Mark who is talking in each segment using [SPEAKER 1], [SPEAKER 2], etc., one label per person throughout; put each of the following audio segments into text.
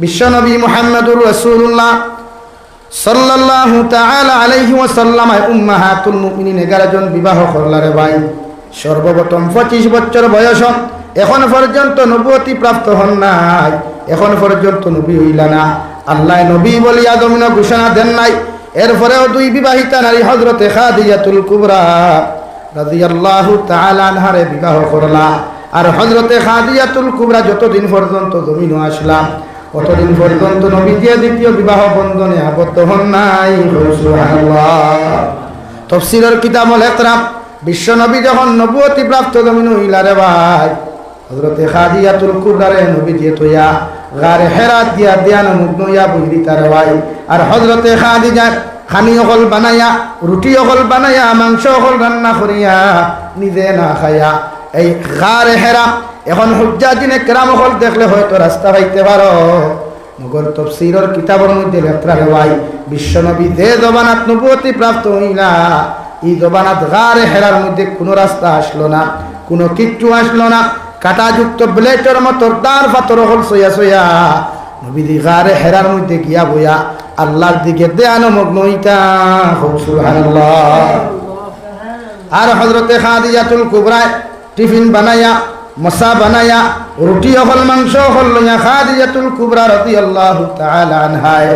[SPEAKER 1] বিশ্বনবী মুহাম্মদুর রাসূলুল্লাহ সাল্লাল্লাহু তাআলা আলাইহি ওয়াসাল্লাম উম্মাহাতুল মুমিনিন 11 জন বিবাহ করলারে ভাই। সর্বপ্রথম 25 বছর বয়স এখন পর্যন্ত নবুয়তি প্রাপ্ত হন নাই। এখন পর্যন্ত নবী হইলা না। আল্লাহ নবী বলিয়া দমিন ঘোষণা দেন নাই। এরপরেও দুই বিবাহিতা নারী হজরতে খাদিজাতুল কুবরা রাদিয়াল্লাহু তাআলা আনহারে বিবাহ করলা। আর হজরতে খাদিজাতুল কুবরা যতদিন পর্যন্ত জমিন আসলাম কতদিন পর্যন্ত নবী দিয়ে দ্বিতীয় বিবাহ বন্ধনে আবদ্ধ হন নাই? তফসিলের কিতাবল একরাম, বিশ্ব নবী যখন নবুয়তি প্রাপ্ত জমিন হইলারে ভাই হজরতে খাদিয়াতুল কুবরারে নবী দিয়ে তৈয়া গারে হেরাত দিয়া দিয়া মুগ্ন ইয়া বুঝলি তার ভাই, আর হজরতে খাদিজা খানি অকল বানাইয়া, রুটি অকল বানাইয়া, মাংস অকল রান্না করিয়া নিজে না খাইয়া, এই গারে হেরা এখন হুজ্জা দিনে কেরাম হল দেখলে হয়তো রাস্তা পাইতে পারো। মগর তফসিরর কিতাবের মধ্যে লেখরা ভাই, বিশ্বনবী যে জবানাত নবুয়তি প্রাপ্ত হইলা, এই জবানাত গারে হেরার মধ্যে কোনো রাস্তা আসলো না, কোনো কিচ্ছু আসলো না। কাটাযুক্ত ব্লেটের মতো তার পাথর হল সইয়া সইয়া নবীদি গারে হেরার মধ্যে গিয়া বইয়া আল্লাহর দিকে দেয়ানো মগ্ন হইতা। আর হজরতে খাদিজাতুল কুবরায় টিফিন বানাইয়া মশা বানাইয়া রুটি হল মাংস হল লইয়া খাদিজাতুল কুবরা রাদিয়াল্লাহু তাআলা আনহায়।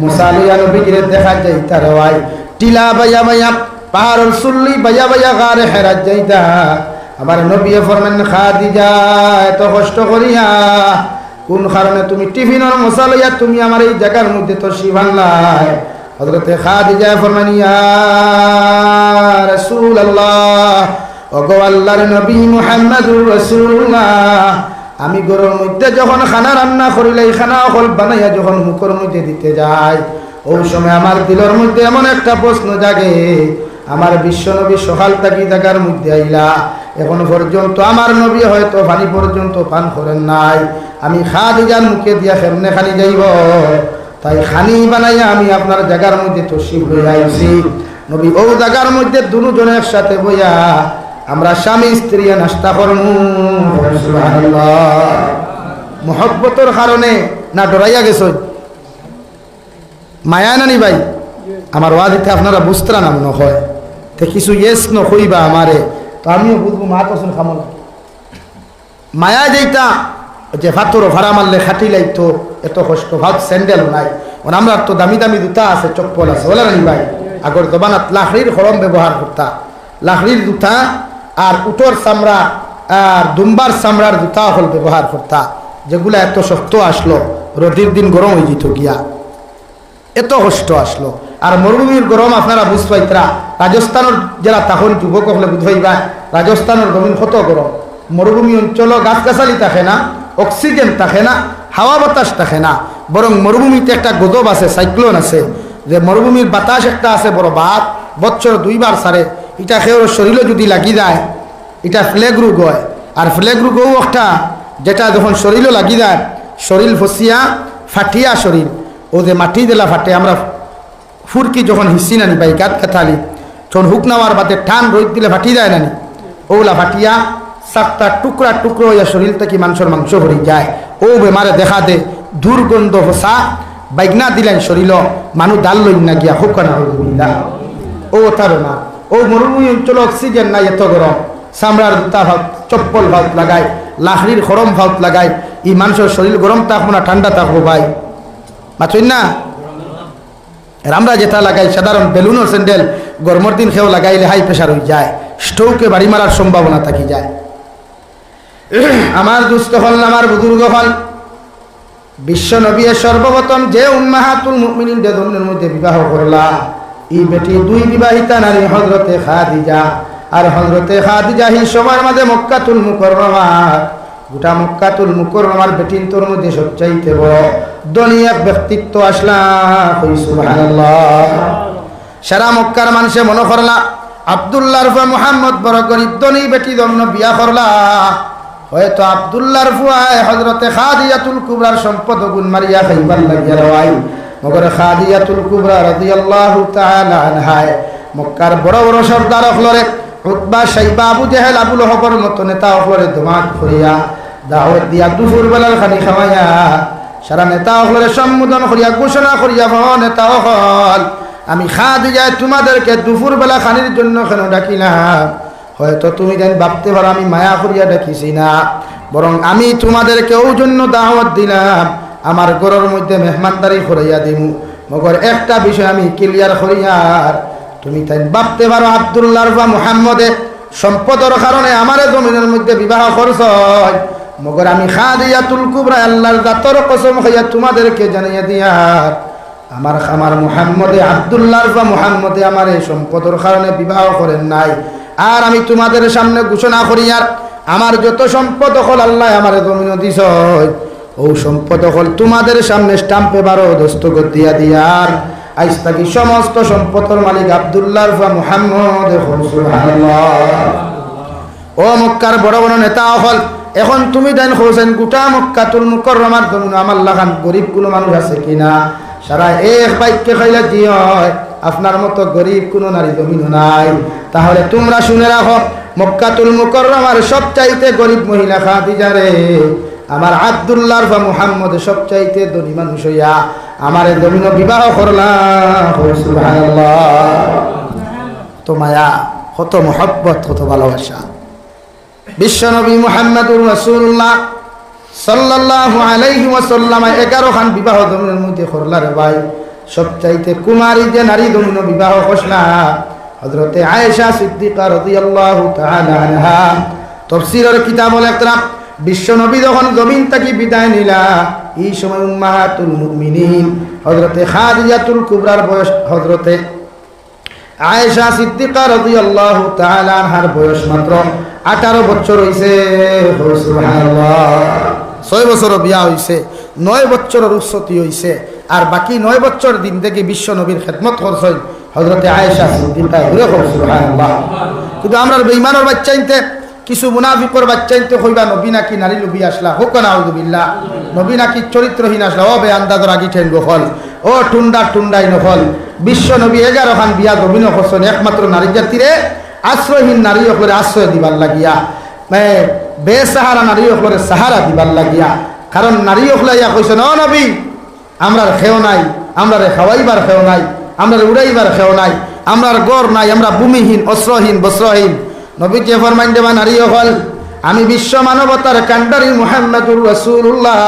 [SPEAKER 1] মুসা লইয়া নবীকে দেখা যাইতা রওয়াই টিলা বাইয়া বাইয়া পাহাড় সুল্লি বাইয়া বাইয়া গারে হেরাত যাইতা। আমার নবী ফরমান, খাদিজা, এত কষ্ট করিয়া, কোন কারণে তুমি টিফিনের মশা লইয়া তুমি আমার এই জায়গার মধ্যে তো শিবানলাই হজরতে খাদিজা ফরমান ইয়া রাসূলুল্লাহ নবী আমি গরুর মধ্যে যখন খানা রান্না করিলে খানা অকল বানাইয়া যখন মুখের মধ্যে দিতে যায় ওই সময় আমার দিলের মধ্যে এমন একটা প্রশ্ন জাগে, আমার বিশ্ব নবী সকাল তাকি থাকার মধ্যে আইলা, এখন পর্যন্ত আমার নবী হয়তো পানি পর্যন্ত পান করেন নাই, আমি খা খাদিজার মুখে দিয়া কেমনে খানি যাইব? তাই খানি বানাইয়া আমি আপনার জায়গার মধ্যে তসিব হয়ে আইছি। নবী ও জায়গার মধ্যে দুজনের একসাথে বইয়া আমরা স্বামী, স্ত্রী নাস্তা করমু মহব্বতর কারণে না ডরাইয়া গেছ? মায়া নানি ভাই, আমার ওয়াদিতে আপনারা বুঝতরা নাম নয় তে কিছু ইয়েস নকইবা আমারে। তো আমিও বুঝব, মা তো খামল মায়া যেইটা, যে ভাতর ভাড়া মারলে খাটি লাইতো, এত কষ্ট, ভাত স্যান্ডেল নাই। ওর আমরা তো দামি দামি জুতা আছে চপ্পল আছে। বলে রানি ভাই, আগর দোবানাত লাখড়ির খরম ব্যবহার করতা। লাখড়ির জুতা আর উটোর চামড়া আর দুম্বার চামড়ার জুতা হল ব্যবহার করতা যেগুলা এত শক্ত আসলো রোদির দিন গরম হয়ে যেত গিয়া। এত কষ্ট আসলো। আর মরুভূমির গরম আপনারা বুঝ পাইতরা রাজস্থানের যারা তখন যুবক হলে বুঝবাইবা রাজস্থানের জমিন কত গরম মরুভূমি অঞ্চল গাছ গাছালি থাকে না, অক্সিজেন থাকে না হাওয়া বাতাস থাকে না। বরং মরুভূমিতে একটা গজব আছে সাইক্লোন আছে, যে মরুভূমির বাতাস একটা আছে, বড় বাত বছর দুইবার সারে এটা খেয়ে শরীরে যদি লাগি যায় এটা ফ্লেগ রোগ হয়। আর ফ্লেগ রোগও একটা, যেটা যখন শরীরও লাগি যায় শরীর ফসিয়া ফাটিয়া শরীর ও যে মাটি দিলা ফাটে, আমরা ফুরকি যখন হিসি নানি পাই, গাত কাথালি যখন হুক নেওয়ার বাদে টান রোদ দিলে ফাটি যায় নানি ওগুলা ফাটিয়া সাতটা টুকরা টুকরো হইয়া শরীর থেকে মানুষের মাংস ভরি যায়। ও বেমারে দেখা দে দুর্গন্ধ হসা বাইগনা দিলেন শরীর মানুষ ডাল লইন না গিয়া হুক না ও তার না ও মরুভূমি অঞ্চল অক্সিজেন নাই এত গরম। চামড়ার জুতা ভাত, চপ্পল ভাত লাগায় লাখড়ির খরম ভাত লাগায়, ই মানুষের শরীর গরম থাকব না, ঠান্ডা থাকব ভাই। মাছই না? আর আমরা যেটা লাগাই সাধারণ বেলুনও স্যান্ডেল গরমের দিন খেয়েও লাগাইলে হাই প্রেশার হয়ে যায়। স্টোকে বাড়ি মারার সম্ভাবনা থাকি যায়। আমার দুস্থ হল আমার বুজুর্গ হল বিশ্ব নবীর সর্বপ্রথম যে উন্মাহাতুল মুমিনিন মধ্যে বিবাহ করলা। এই বেটি দুই বিবাহিতা, নারী হজরতে খাদিজা। আর হজরতে খাদিজা এই সময়ের মাঝে মক্কাতুল মুকররমার গোটা মক্কাতুল মুকররমার বেটিন তোর মধ্যে সবচাইতে বড় ধনী এক ব্যক্তিত্ব আসলা। সারা মক্কার মানুষে মনে করলা, আবদুল্লাহ রফা মোহাম্মদ বড় গরিব ধনী বেটি দমন বিয়া করলা। হয়তো আবদুল্লাহর ফুয়ায় হজরতে খাদিয়াতুল কুবরার সম্পদ গুণ মারিয়া খাইবার লাগিয়া রওয়াই। মগর খাদিয়াতুল কুবরা রাদিয়াল্লাহু তাআলা আনহায়, মক্কার বড় বড় সর্দার অখলরে উতবা সাইবা আবু জেহেল আবুল হকর মতো নেতা অখলরে দমাত করিয়া দাওয়াত দিয়া দুপুর বেলার খানি খাওয়াইয়া, সারা নেতা হলের সম্বোধন করিয়া, ঘোষণা করিয়া, হ, নেতা হল আমি খা দিয়ায় তোমাদেরকে দুপুর বেলা খানির জন্য কেন ডাকিলাম? হয়তো তুমি দেন ভাবতে পারো আমি মায়া করিয়া ডাকিছি না, বরং আমি তোমাদেরকে ওই জন্য দাওয়াত দিলাম। আমার ঘরের মধ্যে মেহমানদারি করাইয়া দিমু। মগর একটা বিষয় আমি ক্লিয়ার করিয়ার, তুমি তাই ভাবতে পারো আবদুল্লাহ বা মুহাম্মদে সম্পদের কারণে আমার জমিনের মধ্যে বিবাহ করছ। মগর আমি খা দিয়া তুলকুবরা আল্লাহর দাতর কসম খাইয়া তোমাদেরকে জানিয়ে দিয়ার, আমার আমার মুহাম্মদে, আবদুল্লাহ বা মুহাম্মদে আমার এই সম্পদের কারণে বিবাহ করেন নাই। আর আমি তোমাদের সামনে ঘোষণা করিয়ার, আমার যত সম্পদ হল আল্লাহ আমার জমিন দিস ও সম্পদ হল তোমাদের সামনে স্টাম্প পেপারও দস্তখত দিয়া দিয়ার আজ থাকি সমস্ত সম্পদের মালিক আবদুল্লাহ মুহাম্মদ ও মক্কার বড় বড় নেতা হল, এখন তুমি দেন হোসেন, গোটা মক্কাতুল মুকররমার জমিন আমার লাগান, গরিব কোনো মানুষ আছে কিনা সারা এক বাক্যে খাইলে কি হয়? আপনার মতো গরিব কোনো নারী জমিন নাই। তাহলে তোমরা শুনে রাখো, মক্কাতুল মুকররমার সবচাইতে গরিব মহিলা খাদিজারে আমার আব্দুল্লাহ বা মুহাম্মদ সবচাইতে ধনী মানুষ হইয়া আমার জমিন বিবাহ করলাম। তো মায়া, কত মহব্বত, কত ভালোবাসা। বিশ্বনবী মুহাম্মদুর রাসূলুল্লাহ সাল্লাল্লাহু আলাইহি ওয়াসাল্লাম 11 খান বিবাহ জমিনের মধ্যে করলা রে ভাই, সবচাইতে কুমারী যে নারী জমিন বিবাহ করলা, হযরতে আয়েশা সিদ্দিকা রাদিয়াল্লাহু তাআলা আনহা। তাফসীরের কিতাব লেখরা বিশ্বনবী যখন জমিন তাকে বিদায় নিলা, এই সময় উম্মাহাতুল মুমিনিন, হযরতে খাদিজাতুল কুবরার বয়স হযরতে আয়েশা সিদ্দিকা রাদিয়াল্লাহু তাআলা আনহার বয়স মাত্র 18 বছর সুবহানাল্লাহ। 6 বছর বিয়া হইছে 9 বছরের উচ্চতি হইছে, আর বাকি 9 বছর দিন থেকে বিশ্ব নবীর খেদমত করছেন হযরতে আয়েশা সিদ্দিকা। ঘুরে সুবহানাল্লাহ। কিন্তু আমরা বেঈমানের বাচ্চাইতে কিছু মুনাফিকর বাচ্চাইতে কইবা, নবী নাকি নারী লুবি আসলা? হোক না আউযুবিল্লাহ নবী নাকি চরিত্রহীন আসলা? ও বে আন্দাজর আগি ঠেন গহল ও টুন্ডা টুন্ডাই নহল বিশ্ব নবী এগারো খান বিয়া গবিন হসন একমাত্র নারী জাতিরে। আশ্রয়হীন নারী অকলে আশ্রয় দিবার লাগিয়া। বেসাহারা নারী অকলে সাহারা দিবার লাগিয়া। কারণ নারী অকলে ইয়া কইছে, ন নবী, আমরার খেও নাই, আমরার খাওয়াইবার খেও নাই, আমরার উড়াইবার খেও নাই, আমরার গড় নাই, আমরা ভূমিহীন অস্ত্রহীন বস্ত্রহীন নবী কে ফরমাইন দেবা, নারী অকল আমি বিশ্ব মানবতার কান্ডারি মুহাম্মদুর রাসূলুল্লাহ।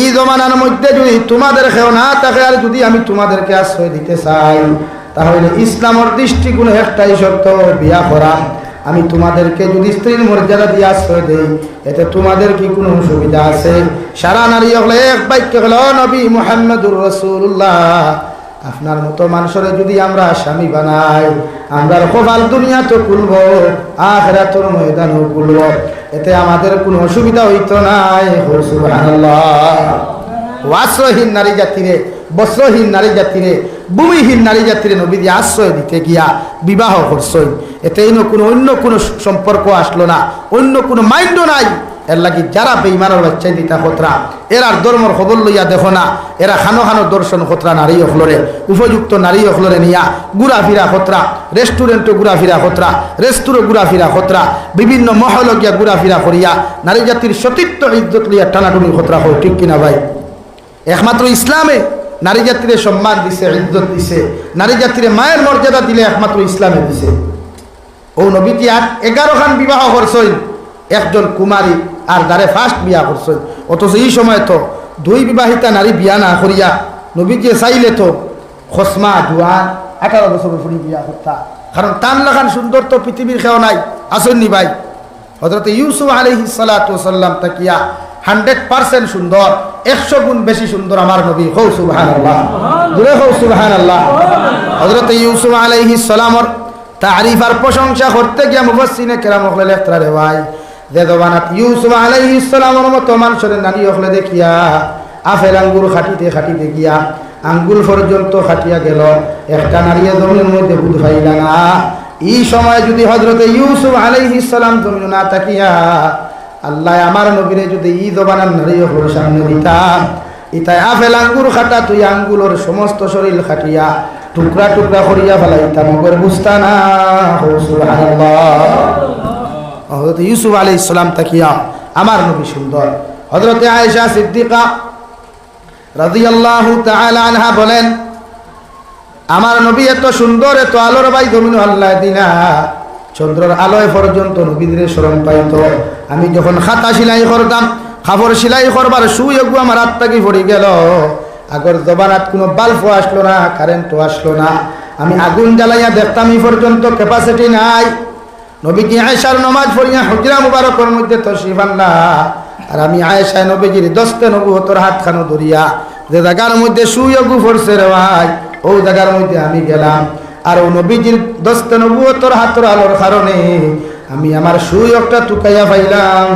[SPEAKER 1] এই জমানার মধ্যে যদি তোমাদের খেও না থাকে, আর যদি আমি তোমাদেরকে আশ্রয় দিতে চাই, তাহলে ইসলামের দৃষ্টিকোণ একটাই শর্ত বিয়া করা। আমি তোমাদেরকে যদি স্ত্রীর মর্যাদা দিয়ে আশ্রয় দেই, এতে তোমাদের কি কোনো অসুবিধা আছে? সারা নারী হলে এক বাক্য হলো, নবী মোহাম্মদুর রসুল্লাহ আপনার মতো মানুষের যদি আমরা স্বামী বানাই, আমরা কপাল দুনিয়া তো খুলব আখরা তোর ময়দানও খুলব, এতে আমাদের কোনো অসুবিধা হইতো নাই। আশ্রয়হীন নারী জাতিরে, বস্ত্রহীন নারী জাতিরে, ভূমিহীন নারী জাতিরে নবী দিয়ে আশ্রয় দিতে গিয়া বিবাহ করছই এতে কোনো অন্য কোনো সম্পর্ক আসলো না, অন্য কোনো মাইন্ডও নাই। এর লাগি যারা বেইমানের বাচ্চাই দিতা খতরা, এরার ধর্মর খবর লইয়া দেখো না। এরা খানো খানো দর্শন খতরা, নারী অখলরে উপযুক্ত নারী অখলরে নিয়া ঘুরা ফিরা খতরা, রেস্টুরেন্টে ঘুরা ফিরা খতরা রেস্টুরে ঘুরা ফিরা খতরা, বিভিন্ন মহল গিয়া ঘুরা ফিরা করিয়া নারী জাতির সতীত্ব ইজ্জত লইয়া টানাটুনি খতরা হোক ঠিক কিনা ভাই? একমাত্র ইসলামে নারী জাতিরে সম্মান দিছে, ইজ্জত দিছে। নারী জাতিরে মায়ের মর্যাদা দিলে একমাত্র ইসলামে দিছে। ও নবীজি আর এগারো খান বিবাহ করছেন? একজন কুমারী আর দ্বারে ফার্স্ট বিয়া করছেন। অথচ এই সময় তো দুই বিবাহিতা নারী বিয়া না করিয়া নবীজি চাইলে তো খসমা জোয়ান আঠারো বছর ফুরি বিয়া করতা। কারণ টান লাগান সুন্দর তো পৃথিবীর খেও নাই। আসেননি ভাই? হজরত ইউসুফ আলহি সাল্লাম তাকিয়া হান্ড্রেড পার্সেন্ট সুন্দর, একশো গুণ বেশি সুন্দর আমার নবী। হৌ সুবাহান আল্লাহ দূরে হৌ সুবাহান আল্লাহ হজরত ইউসুফ আলহি সালামর তারিফ আর প্রশংসা করতে গিয়া মুফাসিনে কেরাম হলে ভাই জবানাত আঙ্গুল পর্যন্ত খাটিয়া গেল। একটা নারী জমির মধ্যে বুধ না। এই সময় যদি হজরতে ইউসুফ আলাইহি সালাম জমিন না তাকিয়া আল্লাহ আমার নবীরে যদি ই জবানার নারী সামনে ইতাই আফেল আঙ্গুর খাটা তুই আঙ্গুলোর সমস্ত শরীর খাটিয়া, টুকরা টুকরা করিয়া ফেলাইতাম ওগর বুঝতা না। হজরত ইউসুফ আলী ইসলাম তাকিয়া, আমার নবী সুন্দর। হজরতে আয়েশা সিদ্দিকা রাদিয়াল্লাহু তাআলা আনহা বলেন, আমার নবী এত সুন্দর, এত আলোর বাই জমিন আল্লাহ দিনা। চন্দ্রের আলোয় পর্যন্ত নবীদের স্মরণ পাইত। আমি যখন খাতা সিলাই করতাম খাবার সিলাই করবার শুই এগু আমার হাত থাকি পড়ে গেল। আগর জবানাত কোনো বাল্বও আসলো না, কারেন্টও আসলো না। আমি আগুন জ্বালাইয়া দেখতাম এই পর্যন্ত ক্যাপাসিটি নাই। নবীজি আয়েশার নমাজ পড়িয়া হজরা মুবারকের মধ্যে তো শিবান্না আর আমি আয়েশায় নবীজির দস্তে নবুহতর হাত খানো ধরিয়া যে জায়গার মধ্যে সুইয়গু পড়ছে রে ভাই ও জায়গার মধ্যে আমি গেলাম। আর ও নবীজির দস্তে নবুহতর হাতর আলোর কারণে আমি আমার সুইয়কটা টুকাইয়া পাইলাম।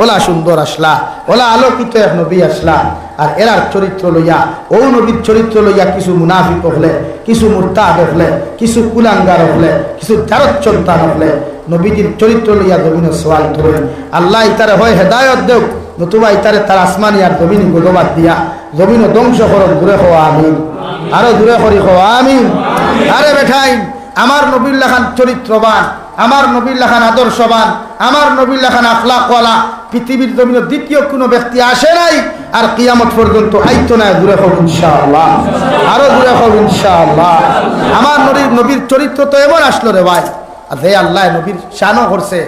[SPEAKER 1] ওলা সুন্দর আসলা, ওলা আলোকিত এক নবী আসলা। আর এরার চরিত্র লইয়া, ও নবীর চরিত্র লইয়া কিছু মুনাফিক হলে কিছু মুরতাদ হলে, কিছু কুলাঙ্গার হলে, কিছু চারচ্চন্তা হলে নবীজির চরিত্র লইয়া জমিনে সওয়াল তোলেন আল্লাহ ইতারে হয় হেদায়ত দেও নতুবা ইতারে তার আসমানি আর জমিন গোদবাদ দিয়া, জমিন ধ্বংস করো দূরে হওয়া আমি আরও দূরে করি হওয়া আমি আরে বেঠাই আমার নবীর লেখান চরিত্রবান আমার নবীর লেখান আদর্শবান, আমার নবীর খান আখলাকওয়ালা, পৃথিবীর জমিনে দ্বিতীয় কোনো ব্যক্তি আসে নাই, আর কিয়ামত পর্যন্ত আইত নাই দূরে হোক ইনশাআল্লাহ। আরও দূরে হোক ইনশাআল্লাহ। আমার নবীর নবীর চরিত্র তো এমন আসলো রে ভাই। আর হে আল্লাহ, নবীর শানও করছে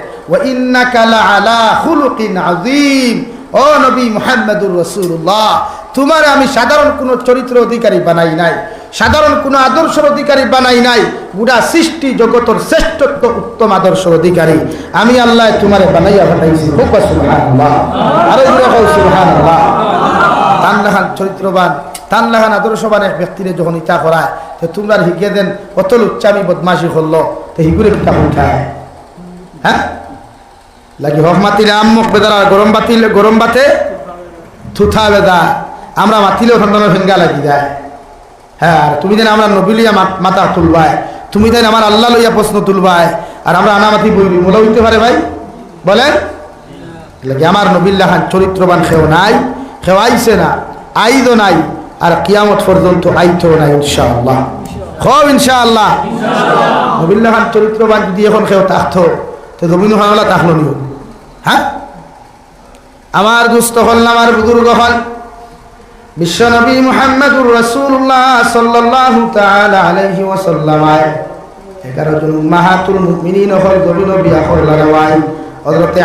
[SPEAKER 1] ইন্না কালা আলা খুলুকিন আযীম। ও নবী মুহাম্মদুর রাসূলুল্লাহ, তোমার আমি সাধারণ কোনো চরিত্র অধিকারী বানাই নাই, সাধারণ কোনো আদর্শের অধিকারী বানাই নাই গুড়া সৃষ্টি জগতর শ্রেষ্ঠত্ব উত্তম আদর্শের অধিকারী। আমি আল্লাহ তোমারে বানাইয়া বানাইছি আরও তান লাখান চরিত্রবান তান লাখান আদর্শবান এক ব্যক্তিরে যখন ইটা করায়, তো তোমরা হিকে দেন কত লুচ্চামি বদমাশি করল। তো হিগুরে কিতা উঠায়। হ্যাঁ? লাগি হক মাতিলে আম্মক বেদার গরম বাতিল গরম বাতে থুথা বেদা। আমরা মাতিলেও সন্তানের ফেঙ্গা লাগি যায়। হ্যাঁ আর তুমি দেন আমরা নবিলিয়া মাথা তুলবায় তুমি দেন আমার আল্লাহ লইয়া প্রশ্ন তুলবায় আর আমরা আনামাতি বইলি মোলা হইতে পারে ভাই? বলেন? লাগে আমার নবিল্লা খান চরিত্রবান খেও নাই খেওয়াইছে না আইদও নাই আর কিয়ামত পর্যন্ত আইতো নাই ইনশাআল্লাহ। খব ইনশাআল্লাহ। নবিল্লা খান চরিত্রবান যদি এখন খেও থাকতো তো জমিন খাওয়ালা তাহলো নিও হ্যাঁ? আমার দুস্থ হল আমার বুজুর্গ হল বিশ্বনবী মুহাম্মদুর রাসূলুল্লাহ সাল্লাল্লাহু তাআলা আলাইহি ওয়াসাল্লাম এগারো জন মাহাতুল মুমিনিন হল গবি নবী হল হযরতে